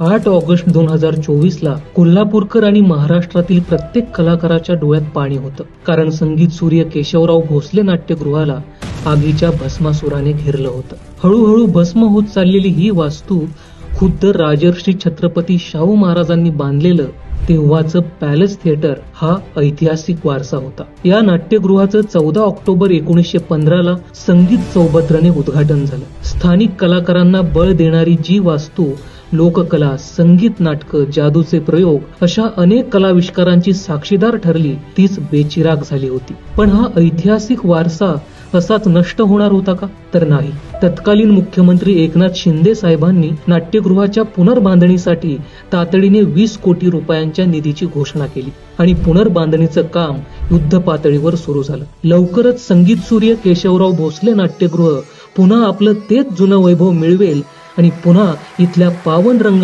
आठ ऑगस्ट दोन हजार चोवीस ला कोल्हापूरकर आणि महाराष्ट्रातील प्रत्येक कलाकाराच्या डोळ्यात पाणी होतं. कारण संगीत सूर्य केशवराव भोसले नाट्यगृहाला आगीच्या भस्मासुराने घेरलं होतं. हळूहळू भस्म होत चाललेली ही वास्तू खुद्द राजर्षी छत्रपती शाहू महाराजांनी बांधलेलं तेव्हाचं पॅलेस थिएटर हा ऐतिहासिक वारसा होता. या नाट्यगृहाचं चौदा ऑक्टोबर एकोणीसशे पंधराला संगीत सौभद्रने उद्घाटन झालं. स्थानिक कलाकारांना बळ देणारी जी वास्तू लोककला संगीत नाटकं जादूचे प्रयोग अशा अनेक कलाविष्कारांची साक्षीदार ठरली तीच बेचिराग झाली होती. पण हा ऐतिहासिक वारसा असाच नष्ट होणार होता का? तर नाही. तत्कालीन मुख्यमंत्री एकनाथ शिंदे साहेबांनी नाट्यगृहाच्या पुनर्बांधणीसाठी तातडीने वीस कोटी रुपयांच्या निधीची घोषणा केली आणि पुनर्बांधणीचं काम युद्ध पातळीवर सुरू झालं. लवकरच संगीत सूर्य केशवराव भोसले नाट्यगृह पुन्हा आपलं तेच जुनं वैभव मिळवेल आणि पुन्हा इथल्या पावन रंग